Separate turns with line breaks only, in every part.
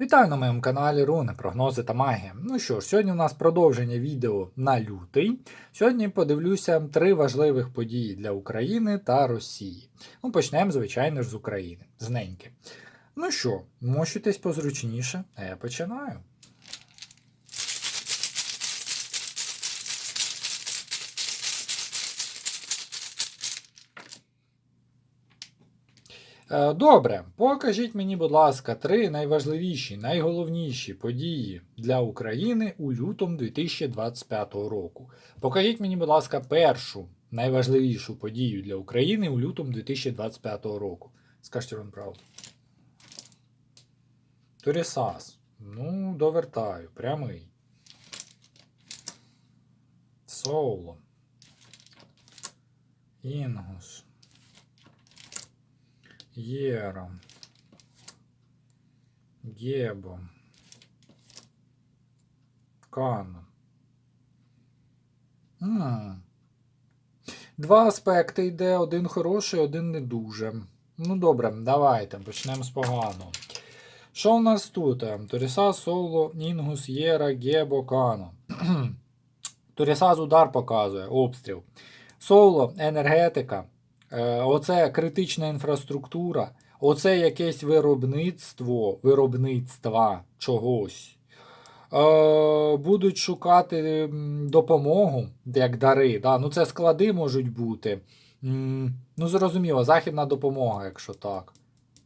Вітаю на моєму каналі Руни, прогнози та магія. Ну що ж, сьогодні у нас продовження відео на лютий. Сьогодні подивлюся три важливих події для України та Росії. Ну, почнемо, звичайно ж, з України. З неньки. Ну що, мощуйтесь позручніше, а я починаю. Добре, покажіть мені, будь ласка, три найважливіші, найголовніші події для України у лютому 2025 року. Покажіть мені, будь ласка, першу найважливішу подію для України у лютому 2025 року. Скажіть вам правду. Турісас. Ну, довертаю. Прямий. Соло. Інгус. Єра. Гебо. Кано. М. Два аспекти йде, один хороший, один не дуже. Ну добре, давайте почнемо з поганого. Що в нас тут? Торіса, Соло, Інгус, Єра, Гебо, Кано. Торісас удар показує, обстріл. Соло, енергетика. Е, Оце критична інфраструктура, оце якесь виробництво, виробництва чогось. Е, Будуть шукати допомогу, як дари. Да? Ну, це склади можуть бути. Ну, зрозуміло, західна допомога, якщо так.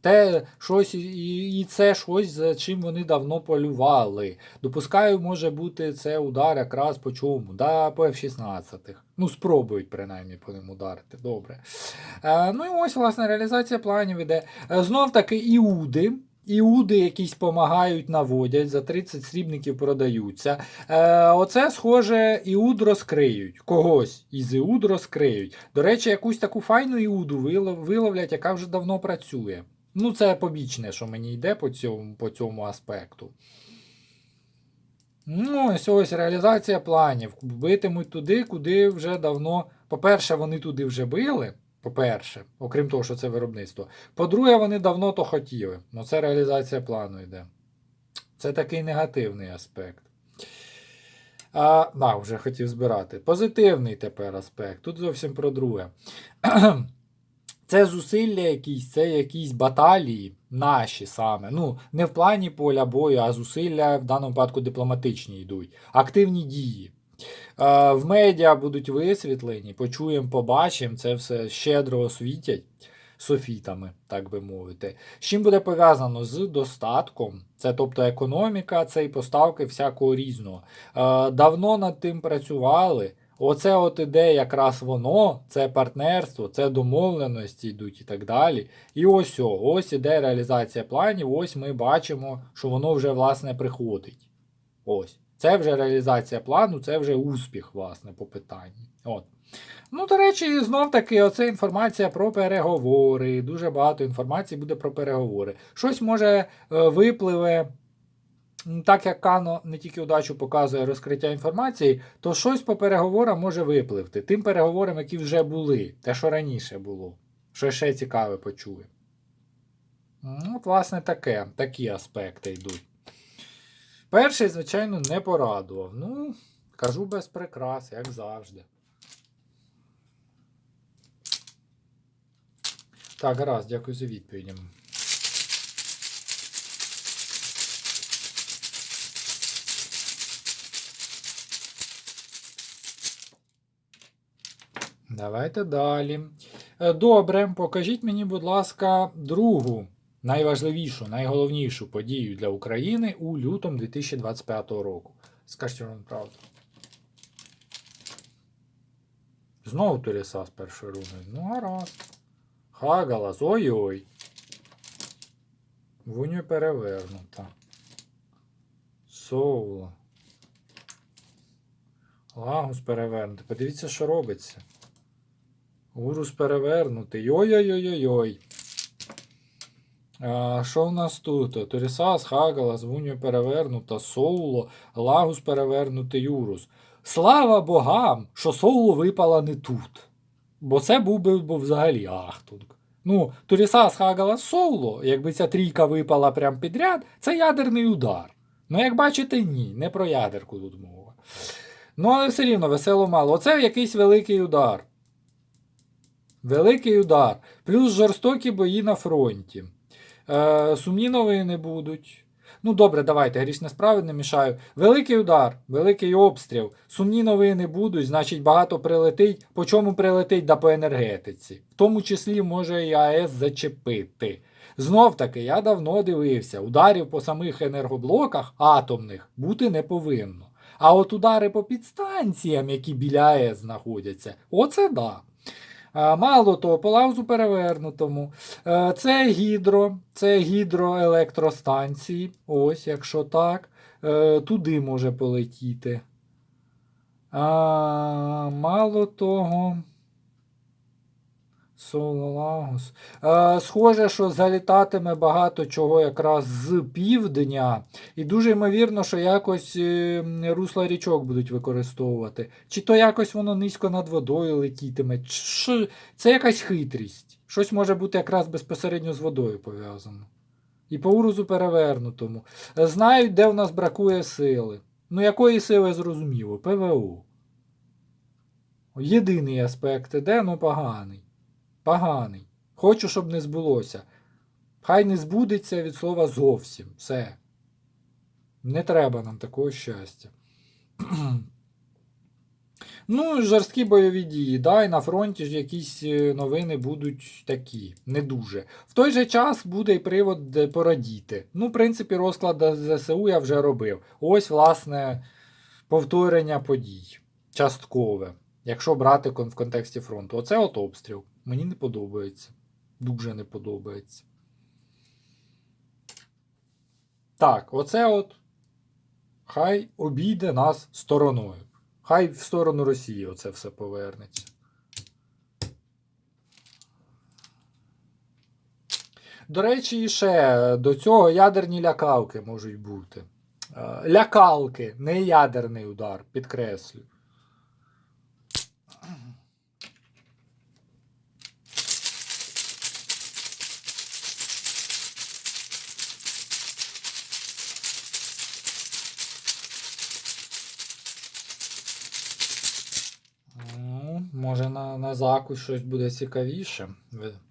Те щось, і, це щось, за чим вони давно полювали. Допускаю, може бути це удар якраз по чому? Да, по F-16. Ну, спробують принаймні по ним ударити. Добре. Е, ну і ось, власне, реалізація планів іде. Е, знов таки іуди. Іуди якісь помагають, наводять, за 30 срібників продаються. Е, оце, схоже, іуд розкриють. Когось із іуд розкриють. До речі, якусь таку файну іуду вилов- виловлять, яка вже давно працює. Ну, це побічне, що мені йде по цьому, по цьому аспекту. Ну, ось ось реалізація планів. Битимуть туди, куди вже давно. По-перше, вони туди вже били. По-перше, окрім того, що це виробництво. По-друге, вони давно то хотіли. Ну, це реалізація плану йде. Це такий негативний аспект. А, да, вже хотів збирати. Позитивний тепер аспект. Тут зовсім про друге. Це зусилля якісь, це якісь баталії наші саме. Ну, не в плані поля бою, а зусилля в даному випадку дипломатичні йдуть. Активні дії. Е, в медіа будуть висвітлені, почуємо, побачимо, це все щедро освітять софітами, так би мовити. З чим буде пов'язано з достатком, це тобто економіка, це і поставки всякого різного. Е, давно над тим працювали. Оце от іде якраз воно, це партнерство, це домовленості йдуть і так далі. І ось о, ось іде реалізація планів, ось ми бачимо, що воно вже власне приходить. Ось. Це вже реалізація плану, це вже успіх, власне, по питанні. От. Ну, до речі, знов таки, оце інформація про переговори. Дуже багато інформації буде про переговори. Щось може е, випливе. Так як Кано не тільки удачу показує розкриття інформації, то щось по переговорам може випливти. Тим переговорам, які вже були, те, що раніше було. Що ще цікаве почує. Ну, власне, таке, такі аспекти йдуть. Перший, звичайно, не порадував. Ну, кажу без прикрас, як завжди. Так, гаразд, дякую за відповідь. Давайте далі. Е, Добре, покажіть мені, будь ласка, другу найважливішу, найголовнішу подію для України у лютому 2025 року. Скажіть вам правду. Знову Туріса з першої руни. Ну, гаразд. Хагалас. Ой-ой. Вуню перевернута. Соуло. Лагус перевернутий. Подивіться, що робиться. Урус перевернутий. Ой-ой-ой-ой-ой. Що в нас тут? Торісас, Хагалас, Вуньо перевернута, Соуло, Лагус перевернутий Урус. Слава богам, що Соуло випала не тут. Бо це був би був взагалі Ахтунг. Ну, Турісас Хагала Соло, якби ця трійка випала прямо підряд, це ядерний удар. Ну, як бачите, ні, не про ядерку тут мова. Ну, але все рівно весело мало. Оце якийсь великий удар. Великий удар. Плюс жорстокі бої на фронті. Е, сумні новини будуть. Ну, добре, давайте, грішне справи не мішаю. Великий удар, великий обстріл. Сумні новини будуть, значить, багато прилетить. По чому прилетить да по енергетиці. В тому числі може і АЕС зачепити. Знов таки, я давно дивився, ударів по самих енергоблоках атомних бути не повинно. А от удари по підстанціям, які біля АЕС знаходяться, оце да. Мало того, по лаузу перевернутому. Е, Це гідро, це гідроелектростанції. Ось, якщо так, Е, туди може полетіти. А, Мало того. Сололагус. Е, Схоже, що залітатиме багато чого якраз з півдня. І дуже ймовірно, що якось е, русла річок будуть використовувати. Чи то якось воно низько над водою летітиме. Чи Це якась хитрість. Щось може бути якраз безпосередньо з водою пов'язано. І по урузу перевернутому. Е, Знають, де в нас бракує сили. Ну, якої сили зрозуміло? ПВО. Єдиний аспект іде, ну поганий. Поганий. Хочу, щоб не збулося. Хай не збудеться від слова зовсім. Все. Не треба нам такого щастя. ну, жорсткі бойові дії. Да, і на фронті ж якісь е, новини будуть такі, не дуже. В той же час буде і привод порадіти. Ну, в принципі, розклад ЗСУ я вже робив. Ось, власне, повторення подій. Часткове. Якщо брати в контексті фронту. Оце от обстріл. Мені не подобається. Дуже не подобається. Так, оце от. Хай обійде нас стороною. Хай в сторону Росії оце все повернеться. До речі, і ще до цього ядерні лякалки можуть бути. Е, Лякалки, не ядерний удар, підкреслю. Може на, на закусь щось буде цікавіше,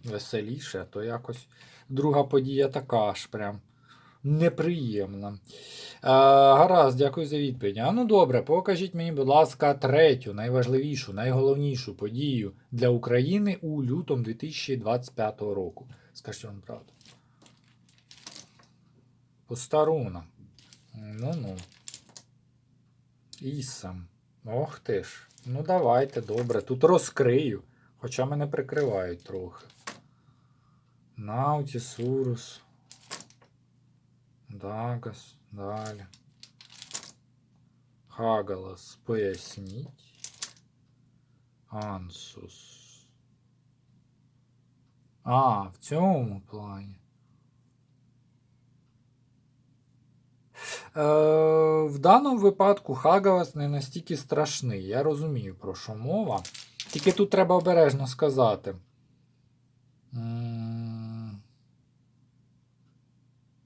веселіше, то якось друга подія така ж прям неприємна. Е, гаразд, дякую за відповідь. А ну добре, покажіть мені, будь ласка, третю, найважливішу, найголовнішу подію для України у лютому 2025 року. Скажіть вам правду. Постаруна. Ну-ну. Ісам. Ох ти ж. Ну давайте, добре. Тут розкрию. Хоча мене прикривають трохи. Наутіс, Урус. Дагас. Далі. Хагалас. Поясніть. Ансус. А, в цьому плані. В даному випадку Хагалас не настільки страшний. Я розумію, про що мова. Тільки тут треба обережно сказати.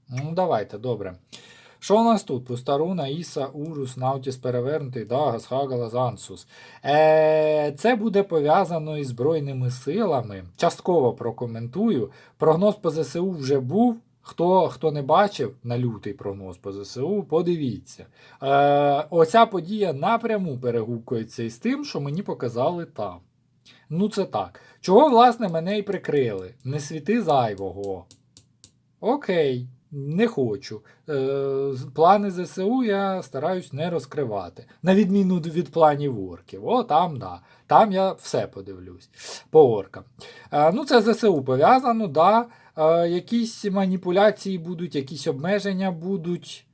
Ну, давайте, добре. Що у нас тут? Пустаруна, Іса, Урус, Наутіс перевернутий, Дагас, Хагалас, Ансус. Е, це буде пов'язано із Збройними силами. Частково прокоментую. Прогноз по ЗСУ вже був. Хто, хто не бачив на лютий прогноз по ЗСУ, подивіться. Е, оця подія напряму перегукується із тим, що мені показали там. Ну, це так. Чого, власне, мене і прикрили? Не світи зайвого. Окей, не хочу. Е, плани ЗСУ я стараюсь не розкривати. На відміну від планів орків. О, там, да. Там я все подивлюсь по оркам. Е, ну, це ЗСУ пов'язано, да. Якісь маніпуляції будуть, якісь обмеження будуть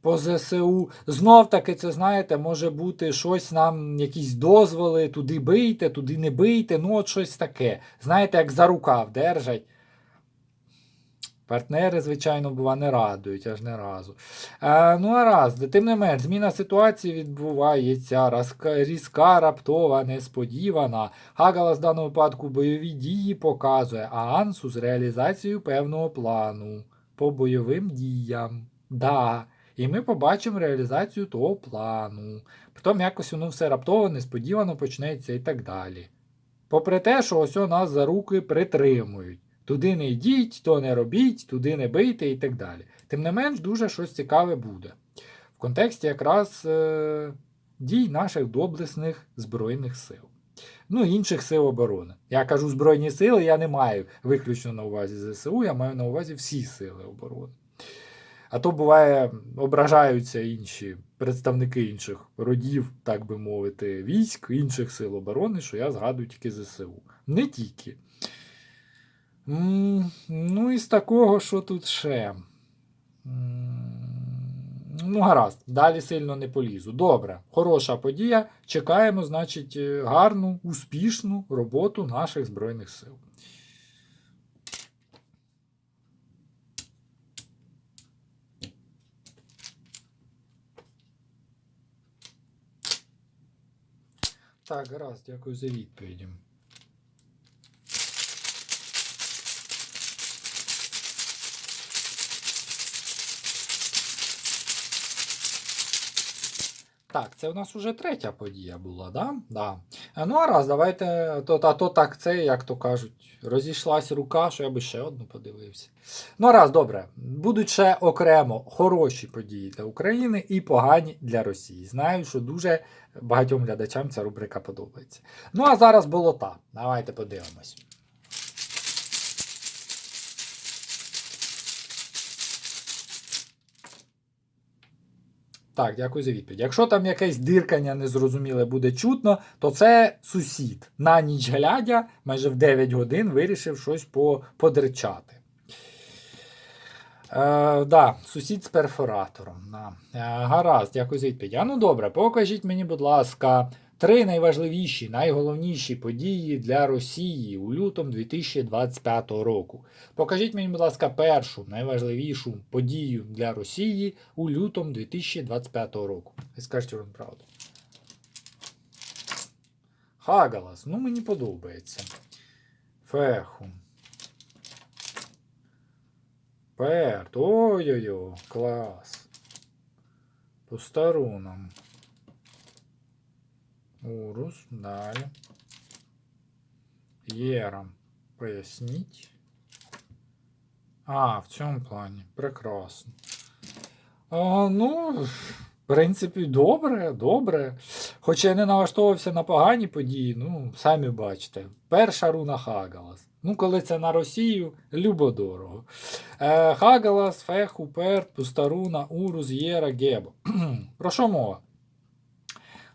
по ЗСУ. Знов таки, це знаєте, може бути щось нам, якісь дозволи, туди бийте, туди не бийте. Ну, от щось таке. Знаєте, як за рукав держать. Партнери, звичайно, бува, не радують, аж не разу. Е, ну, а раз, тим не менш, зміна ситуації відбувається, разка- різка, раптова, несподівана. Хагалас в даному випадку бойові дії показує, а Ансус реалізацію певного плану по бойовим діям. Да. І ми побачимо реалізацію того плану. Притом якось воно все раптово, несподівано почнеться і так далі. Попри те, що ось о нас за руки притримують. Туди не йдіть, то не робіть, туди не бийте і так далі. Тим не менш, дуже щось цікаве буде. В контексті якраз е, дій наших доблесних Збройних сил. Ну, інших сил оборони. Я кажу Збройні сили, я не маю виключно на увазі ЗСУ, я маю на увазі всі сили оборони. А то буває, ображаються інші представники інших родів, так би мовити, військ, інших сил оборони, що я згадую тільки ЗСУ. Не тільки. Ну, і з такого, що тут ще. Ну, гаразд, далі сильно не полізу. Добре, хороша подія. Чекаємо, значить, е, гарну, успішну роботу наших Збройних сил. Так, гаразд, дякую за відповіді. Так, це у нас уже третя подія була, да? Да. А, Ну, а раз, давайте. То, а то так це, як то кажуть, розійшлась рука, що я би ще одну подивився. Ну, а раз, добре. Будуть ще окремо хороші події для України і погані для Росії. Знаю, що дуже багатьом глядачам ця рубрика подобається. Ну, а зараз болота. Давайте подивимось. Так, дякую за відповідь. Якщо там якесь диркання незрозуміле буде чутно, то це сусід на ніч глядя, майже в 9 годин вирішив щось по, подричати. Е, да, сусід з перфоратором. Да. Е, гаразд, дякую за відповідь. А ну добре, покажіть мені, будь ласка, три найважливіші, найголовніші події для Росії у лютому 2025 року. Покажіть мені, будь ласка, першу найважливішу подію для Росії у лютому 2025 року. Ви скажете вам правду. Хагалас, ну мені подобається. Феху. Перт. Ой-ой-ой, клас. По старунам. Урус, далі. Єрам. Поясніть. А, в цьому плані. Прекрасно. А, ну, в принципі, добре, добре. Хоча я не налаштовувався на погані події, ну, самі бачите. Перша руна Хагалас. Ну, коли це на Росію, любо-дорого. Е, Хагалас, Фех, Уперт, Пустаруна, Урус, Єра, Гебо. Про що мова?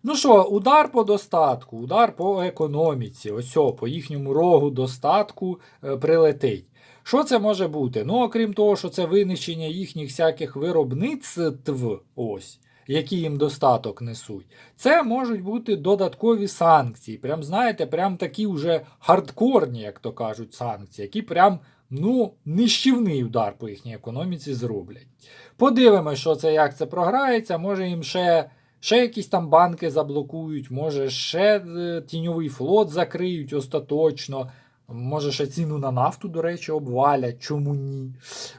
Ну що, удар по достатку, удар по економіці, ось по їхньому рогу достатку е, прилетить. Що це може бути? Ну, окрім того, що це винищення їхніх всяких виробництв, ось, які їм достаток несуть, це можуть бути додаткові санкції. Прям, знаєте, прям такі вже хардкорні, як то кажуть, санкції, які прям ну, нищівний удар по їхній економіці зроблять. Подивимось, що це, як це програється, може їм ще. Ще якісь там банки заблокують, може ще е, тіньовий флот закриють остаточно. Може, ще ціну на нафту, до речі, обвалять. Чому ні?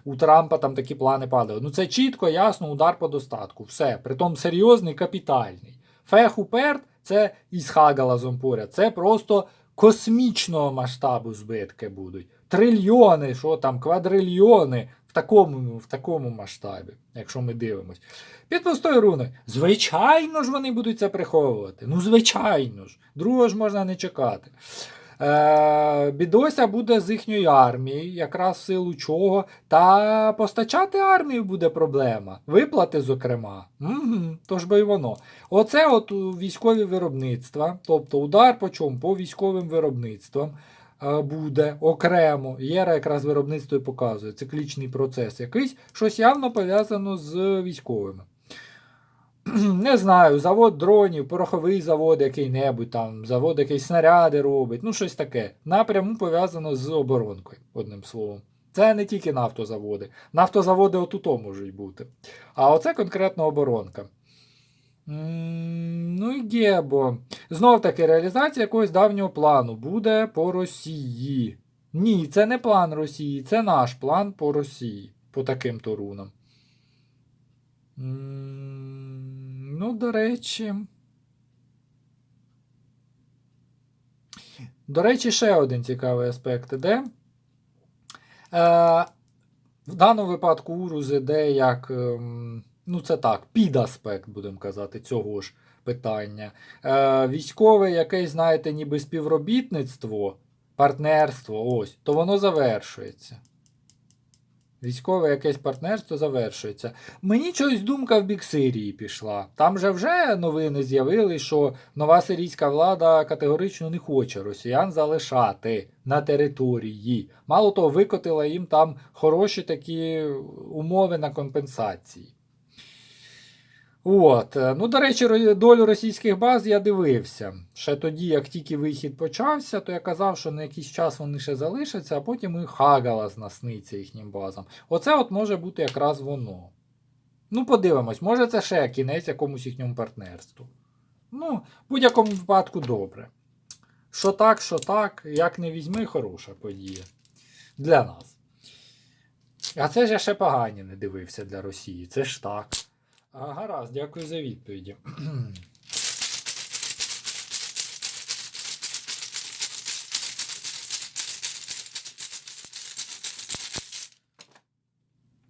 У Трампа там такі плани падали. Ну це чітко, ясно, удар по достатку. Все. Притом серйозний, капітальний. Фех уперт це із Хагалазом поряд. Це просто космічного масштабу збитки будуть. Трильйони, що там, квадрильйони в такому, в такому масштабі, якщо ми дивимось. Під пустою руною. Звичайно ж, вони будуть це приховувати. Ну, звичайно ж. Другого ж можна не чекати. Е, Бідося буде з їхньої армії, якраз в силу чого. Та постачати армію буде проблема. Виплати, зокрема. Угу, Тож би і воно. Оце от військові виробництва, тобто удар по чому? По військовим виробництвам буде окремо. Єра якраз виробництво і показує циклічний процес якийсь, щось явно пов'язано з військовими. Не знаю, завод дронів, пороховий завод який-небудь там, завод який снаряди робить, ну щось таке. Напряму пов'язано з оборонкою, одним словом. Це не тільки нафтозаводи. Нафтозаводи отуто можуть бути. А оце конкретно оборонка. Ну і Гебо. Знов таки, реалізація якогось давнього плану буде по Росії. Ні, це не план Росії, це наш план по Росії. По таким то рунам. Ну, до речі. До речі, ще один цікавий аспект іде. Е, в даному випадку Урус іде як. Ну, це так, підаспект, будемо казати, цього ж питання. Е, військове якесь, знаєте, ніби співробітництво, партнерство, ось, то воно завершується. Військове якесь партнерство завершується. Мені чогось думка в бік Сирії пішла. Там же вже новини з'явились, що нова сирійська влада категорично не хоче росіян залишати на території. Мало того, викотила їм там хороші такі умови на компенсації. От. е, Ну, до речі, долю російських баз я дивився. Ще тоді, як тільки вихід почався, то я казав, що на якийсь час вони ще залишаться, а потім і хагалас насниться їхнім базам. Оце от може бути якраз воно. Ну, подивимось, може це ще кінець якомусь їхньому партнерству. Ну, в будь-якому випадку добре. Що так, що так, як не візьми, хороша подія. Для нас. А це ж я ще погані не дивився для Росії. Це ж так. Гаразд, дякую за відповіді.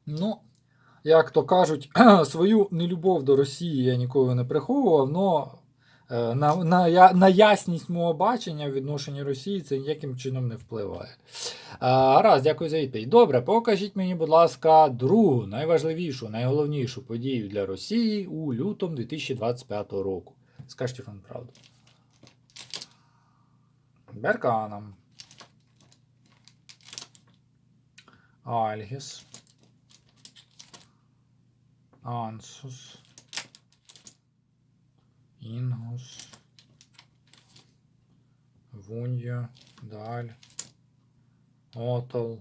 Ну, як то кажуть, свою нелюбов до Росії я ніколи не приховував, але на, на, на ясність мого бачення в відношенні Росії це ніяким чином не впливає. Гаразд, дякую за відповідь. Добре, покажіть мені, будь ласка, другу, найважливішу, найголовнішу подію для Росії у лютому 2025 року. Скажіть вам правду. Берканом. Альгіс. Ансус. Інгус. Вунья. Даль. Отол.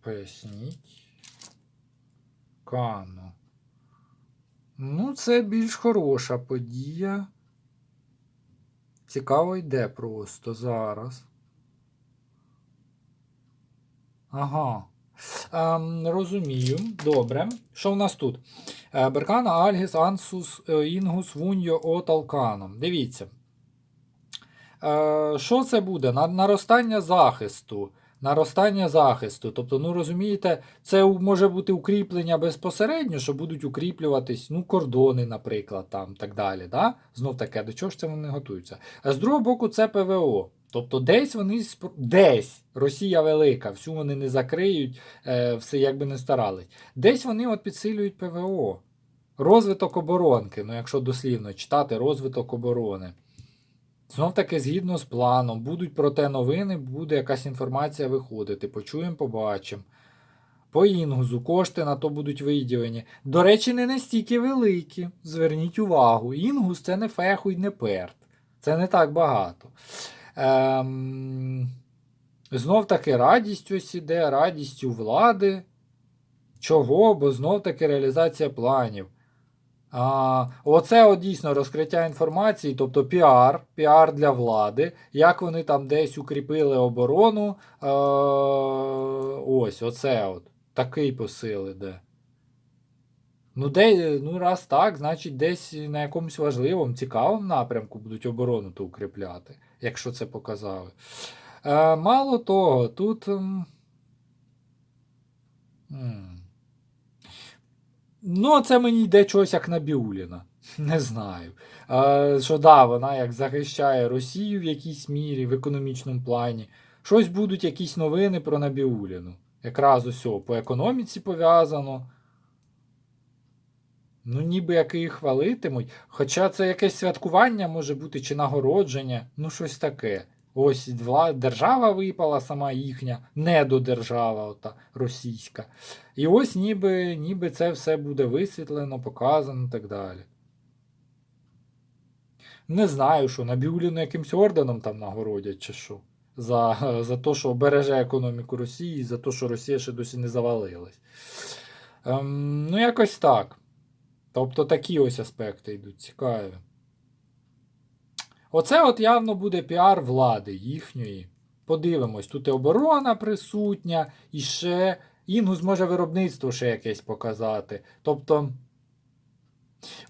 Поясніть. Кано. Ну, це більш хороша подія. Цікаво йде просто зараз. Ага. Ем, розумію. Добре. Що в нас тут? Е, Беркана, Альгіс, Ансус, е, Інгус, Вуньо, Отал, Кано. Дивіться. Е, що це буде? Наростання захисту. Наростання захисту. Тобто, ну розумієте, це може бути укріплення безпосередньо, що будуть укріплюватись ну, кордони, наприклад, там так далі. Да? Знов таке, до чого ж це вони готуються? А з другого боку, це ПВО. Тобто десь вони десь Росія велика, всю вони не закриють, е, все як би не старались. Десь вони от підсилюють ПВО. Розвиток оборонки. Ну, якщо дослівно читати, розвиток оборони. Знов таки, згідно з планом, будуть про те новини, буде якась інформація виходити. Почуємо, побачимо. По інгузу кошти на то будуть виділені. До речі, не настільки великі. Зверніть увагу. Інгус це не фехуй, не перт. Це не так багато. Ем... Знов таки радість ось іде, радість у влади. Чого? Бо знов таки реалізація планів. А, оце от дійсно розкриття інформації, тобто піар, піар для влади, як вони там десь укріпили оборону. Е, ось, оце от. Такий посил іде. Ну, де, ну, раз так, значить, десь на якомусь важливому, цікавому напрямку будуть оборону то укріпляти, якщо це показали. Е, мало того, тут. м, Ну, це мені йде чогось як Набіуліна. Не знаю. Е, що да, вона як захищає Росію в якійсь мірі, в економічному плані. Щось будуть якісь новини про Набіуліну. Якраз усьо по економіці пов'язано. Ну, ніби як її хвалитимуть. Хоча це якесь святкування може бути чи нагородження, ну щось таке. Ось держава випала сама їхня, недодержава, ота російська. І ось ніби, ніби це все буде висвітлено, показано і так далі. Не знаю, що Набіуліну якимсь орденом там нагородять чи що. за, за те, що береже економіку Росії, за те, що Росія ще досі не завалилась. Ем, ну, якось так. Тобто такі ось аспекти йдуть цікаві. Оце от явно буде піар влади їхньої. Подивимось, тут і оборона присутня, і ще Інгус може виробництво ще якесь показати. Тобто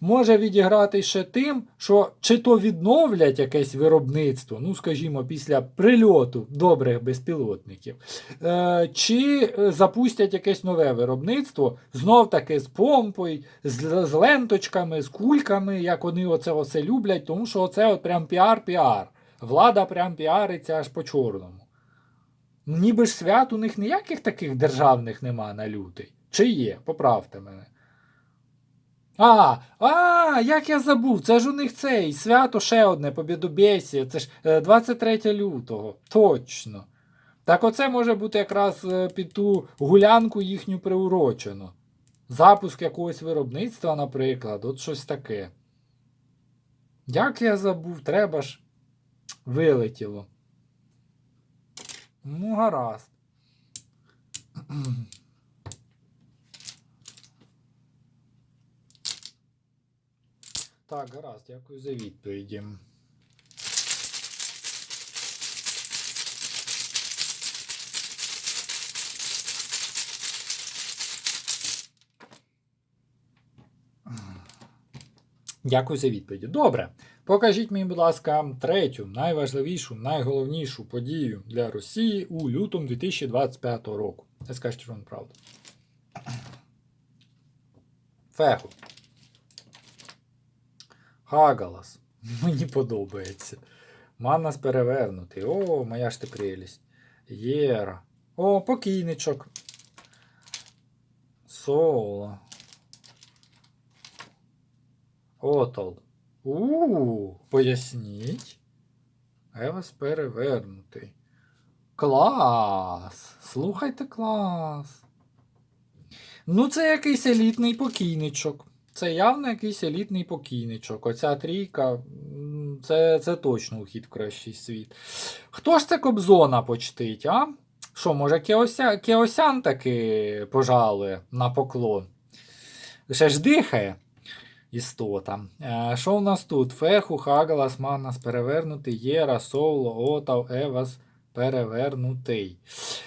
може відіграти ще тим, що чи то відновлять якесь виробництво, ну, скажімо, після прильоту добрих безпілотників, е, чи е, запустять якесь нове виробництво, знов таки з помпою, з, з ленточками, з кульками, як вони оце, оце люблять, тому що оце от прям піар-піар. Влада прям піариться аж по чорному. Ніби ж свят у них ніяких таких державних нема на лютий. Чи є? Поправте мене. А, а, як я забув, це ж у них цей свято ще одне Побєдобєсія, це ж е, 23 лютого. Точно. Так оце може бути якраз е, під ту гулянку їхню приурочено. Запуск якогось виробництва, наприклад, от щось таке. Як я забув, треба ж вилетіло. Ну, гаразд. Так, гаразд, дякую за відповіді. Дякую за відповіді. Добре. Покажіть мені, будь ласка, третю, найважливішу, найголовнішу подію для Росії у лютому 2025 року. Не скажете, що вам правда. Феху. Хагалас. Мені подобається. Маннас перевернутий. О, моя ж ти прелість. Єра. О, покійничок. Соло. Отол. У, поясніть. Евас перевернутий. Клас! Слухайте клас. Ну, це якийсь елітний покійничок. Це явно якийсь елітний покійничок. Оця трійка, це, це точно ухід в кращий світ. Хто ж це Кобзона почтить, а? Що, може, Кеося... Кеосян таки пожалує на поклон? Ще ж дихає істота. Е, Що у нас тут? Феху, Хагалас, Маннас перевернутий, Єра, Соло, Отав, Евас перевернутий.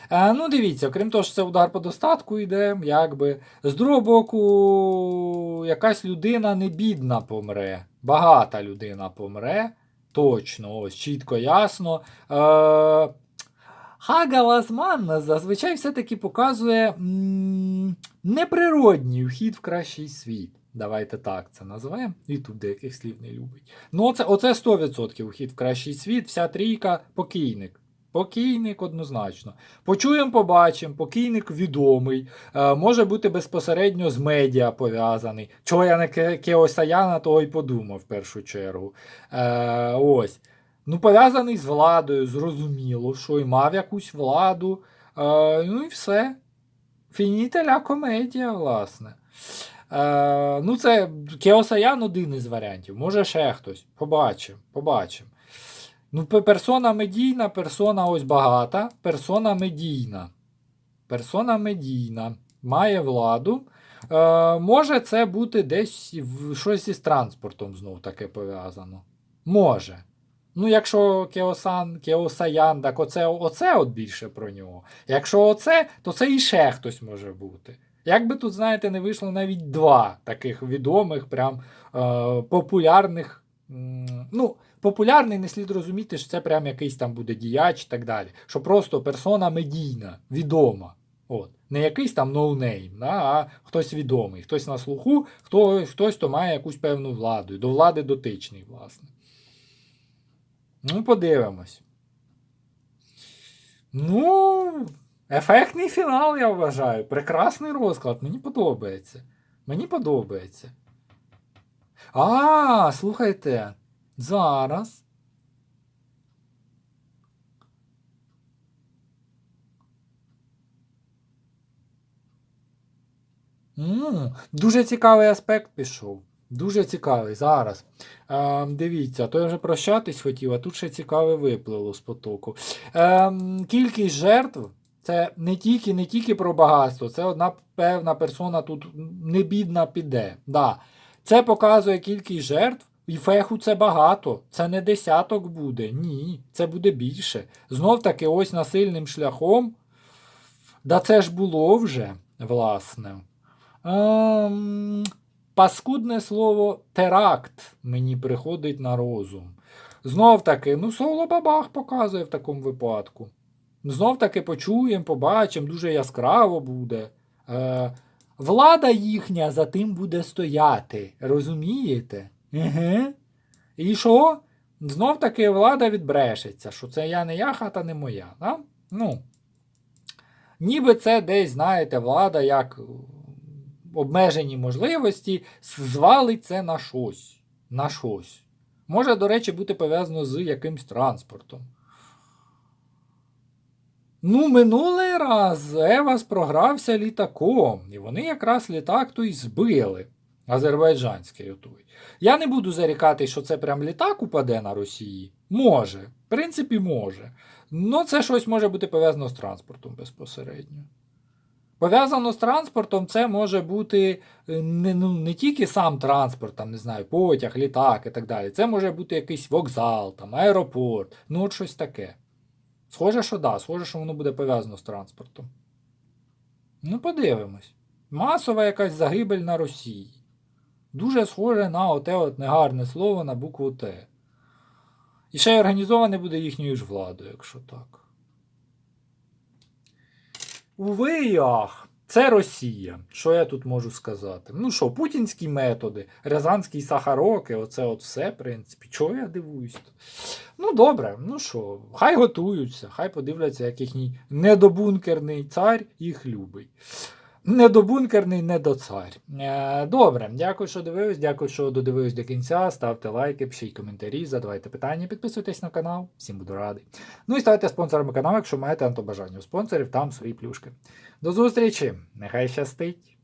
Е, ну, дивіться, окрім того, що це удар по достатку йде, якби. З другого боку, якась людина не бідна помре. Багата людина помре. Точно, ось чітко ясно. Е, Маннас зазвичай все-таки показує м, неприродній вхід в кращий світ. Давайте так це назвемо. І тут деяких слів не любить. Ну, оце, оце 100% вхід в кращий світ, вся трійка покійник. Покійник однозначно. Почуємо, побачимо, покійник відомий, е, може бути безпосередньо з медіа пов'язаний. Чого я не Ке- Кеосаяна, того й подумав в першу чергу. Е, ось. Ну, пов'язаний з владою, зрозуміло, що і мав якусь владу. Е, ну і все. Фінітеля комедія, власне. Е, ну, це Кеосаян один із варіантів. Може ще хтось. Побачимо, побачимо. Ну, персона медійна, персона ось багата, персона медійна. Персона медійна. Має владу. Е, може це бути десь в, щось із транспортом знов таке пов'язано. Може. Ну, якщо Кеосан, Кеосаян, так оце, оце от більше про нього. Якщо оце, то це і ще хтось може бути. Як би тут, знаєте, не вийшло навіть два таких відомих, прям е, популярних. м, Ну, популярний не слід розуміти, що це прям якийсь там буде діяч і так далі. Що просто персона медійна, відома. От. Не якийсь там ноунейм, да, а хтось відомий, хтось на слуху, хто, хтось, хто має якусь певну владу. До влади дотичний, власне. Ну, подивимось. Ну, ефектний фінал, я вважаю. Прекрасний розклад. Мені подобається. Мені подобається. А, слухайте. Зараз. Дуже цікавий аспект пішов. Дуже цікавий. Зараз. Е, дивіться, то я вже прощатись хотів, а тут ще цікаве виплило з потоку. Е, кількість жертв це не тільки, не тільки про багатство, це одна певна персона тут не бідна піде. Да. Це показує кількість жертв. І феху це багато. Це не десяток буде. Ні, це буде більше. Знов таки, ось насильним шляхом. Да це ж було вже, власне. Ем, паскудне слово теракт мені приходить на розум. Знов таки, ну, соло бабах показує в такому випадку. Знов таки почуємо, побачимо, дуже яскраво буде. Е, влада їхня за тим буде стояти. Розумієте? Угу. І що? Знов таки влада відбрешеться, що це я не я, хата не моя. Да? Ну, ніби це десь, знаєте, влада як обмежені можливості звалить це на щось. На щось. Може, до речі, бути пов'язано з якимсь транспортом. Ну, минулий раз Евас програвся літаком, і вони якраз літак той збили. Азербайджанський отой. Я не буду зарікати, що це прям літак упаде на Росії. Може. В принципі, може. Ну, це щось може бути пов'язано з транспортом безпосередньо. Пов'язано з транспортом, це може бути е, не, ну, не тільки сам транспорт, там, не знаю, потяг, літак і так далі. Це може бути якийсь вокзал, там, аеропорт, ну от щось таке. Схоже, що да, схоже, що воно буде пов'язано з транспортом. Ну, подивимось. Масова якась загибель на Росії. Дуже схоже на оте от негарне слово на букву Т. І ще й організоване буде їхньою ж владою, якщо так. Уви ах, це Росія. Що я тут можу сказати? Ну що, путінські методи, Рязанський сахароки, оце от все, в принципі. Чого я дивуюсь? Ну, добре, ну що, хай готуються, хай подивляться, як їхній недобункерний цар їх любить. Недобункерний до цар. Добре, дякую, що дивились, дякую, що додивились до кінця. Ставте лайки, пишіть коментарі, задавайте питання, підписуйтесь на канал, всім буду радий. Ну і ставайте спонсорами каналу, якщо маєте антобажання у спонсорів, там свої плюшки. До зустрічі! Нехай щастить!